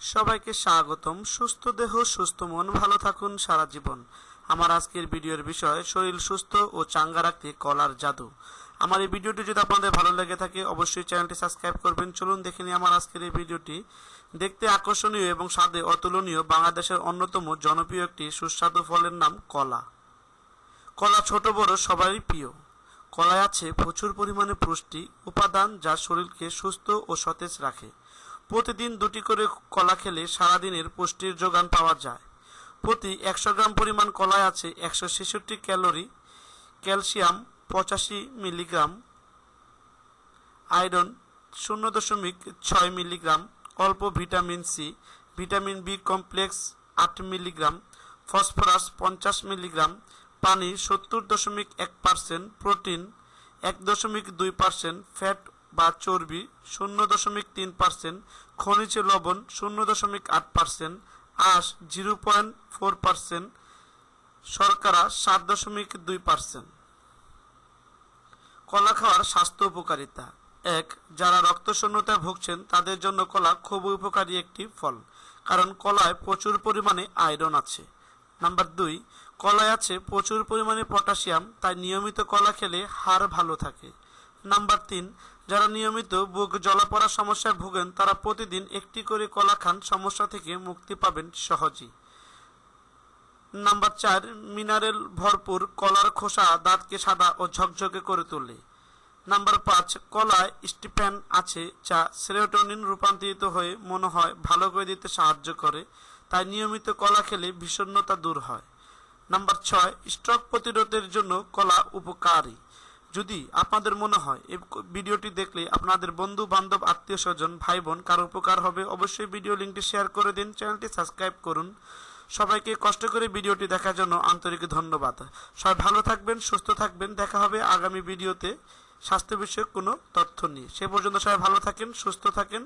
সবাইকে স্বাগতম। সুস্থ দেহ, সুস্থ মন, ভালো থাকুন সারা জীবন। আমার আজকের ভিডিওর বিষয়, শরীর সুস্থ ও চাঙ্গা রাখতে কলার জাদু। আমার এই ভিডিওটি যদি আপনাদের ভালো লেগে থাকে, অবশ্যই চ্যানেলটি সাবস্ক্রাইব করবেন। চলুন দেখে নিই আমার আজকের এই ভিডিওটি। দেখতে আকর্ষণীয় এবং স্বাদে অতুলনীয় বাংলাদেশের অন্যতম জনপ্রিয় একটি সুস্বাদু ফলের নাম কলা। কলা ছোট, বড়, সবারই প্রিয়। কলায় আছে প্রচুর পরিমাণে পুষ্টি উপাদান যা শরীরকে সুস্থ ও সতেজ রাখে। প্রতিদিন দুটি করে কলা খেলে সারাদিনের পুষ্টির যোগান পাওয়া যায়। প্রতি একশো গ্রাম পরিমাণ কলায় আছে একশো ছেষট্টি ক্যালোরি ক্যালসিয়াম পঁচাশি মিলিগ্রাম আয়রন শূন্য দশমিক ছয় মিলিগ্রাম অল্প vitamin C, vitamin B complex আট মিলিগ্রাম, ফসফরাস পঞ্চাশ মিলিগ্রাম, পানি সত্তর দশমিক এক পার্সেন্ট, প্রোটিন এক দশমিক দুই পার্সেন্ট, ফ্যাট বা চর্বি শূন্য দশমিক তিন পার্সেন্ট খনিজ লবণ শূন্য দশমিক আট পার্সেন্ট, আঁশ জিরো পয়েন্ট ফোর পার্সেন্ট, শর্করা সাত দশমিক দুই পার্সেন্ট। কলা খাওয়ার স্বাস্থ্য উপকারিতা। এক, যারা রক্তশূন্যতায় ভুগছেন, তাদের জন্য কলা খুবই উপকারী একটি ফল, কারণ কলায় প্রচুর পরিমাণে আয়রন আছে। নাম্বার দুই, কলায় আছে প্রচুর পরিমাণে পটাশিয়াম, তাই নিয়মিত কলা খেলে হাড় ভালো থাকে। নাম্বার তিন, যারা নিয়মিত বুক জলাপড়ার সমস্যায় ভোগেন, তারা প্রতিদিন একটি করে কলা খান, সমস্যা থেকে মুক্তি পাবেন সহজেই। নাম্বার চার, মিনারেল ভরপুর কলার খোসা দাঁতকে সাদা ও ঝকঝকে করে তোলে। নাম্বার পাঁচ, কলায় স্টিফেন আছে যা সেরোটোনিন রূপান্তরিত হয়ে মনে হয় ভালো করে দিতে সাহায্য করে, তাই নিয়মিত কলা খেলে বিষণ্ণতা দূর হয়। নাম্বার ছয়, স্ট্রোক প্রতিরোধের জন্য কলা উপকারী। যদি আপনাদের মনে হয় এই ভিডিওটি দেখলে আপনাদের বন্ধু বান্ধব আত্মীয় স্বজন ভাই বোন কারও উপকার হবে, অবশ্যই ভিডিও লিঙ্কটি শেয়ার করে দিন, চ্যানেলটি সাবস্ক্রাইব করুন। সবাইকে কষ্ট করে ভিডিওটি দেখার জন্য আন্তরিক ধন্যবাদ। সবাই ভালো থাকবেন, সুস্থ থাকবেন। দেখা হবে আগামী ভিডিওতে। স্বাস্থ্য বিষয়ক কোনো তথ্য নিয়ে। সে পর্যন্ত সবাই ভালো থাকেন, সুস্থ থাকেন।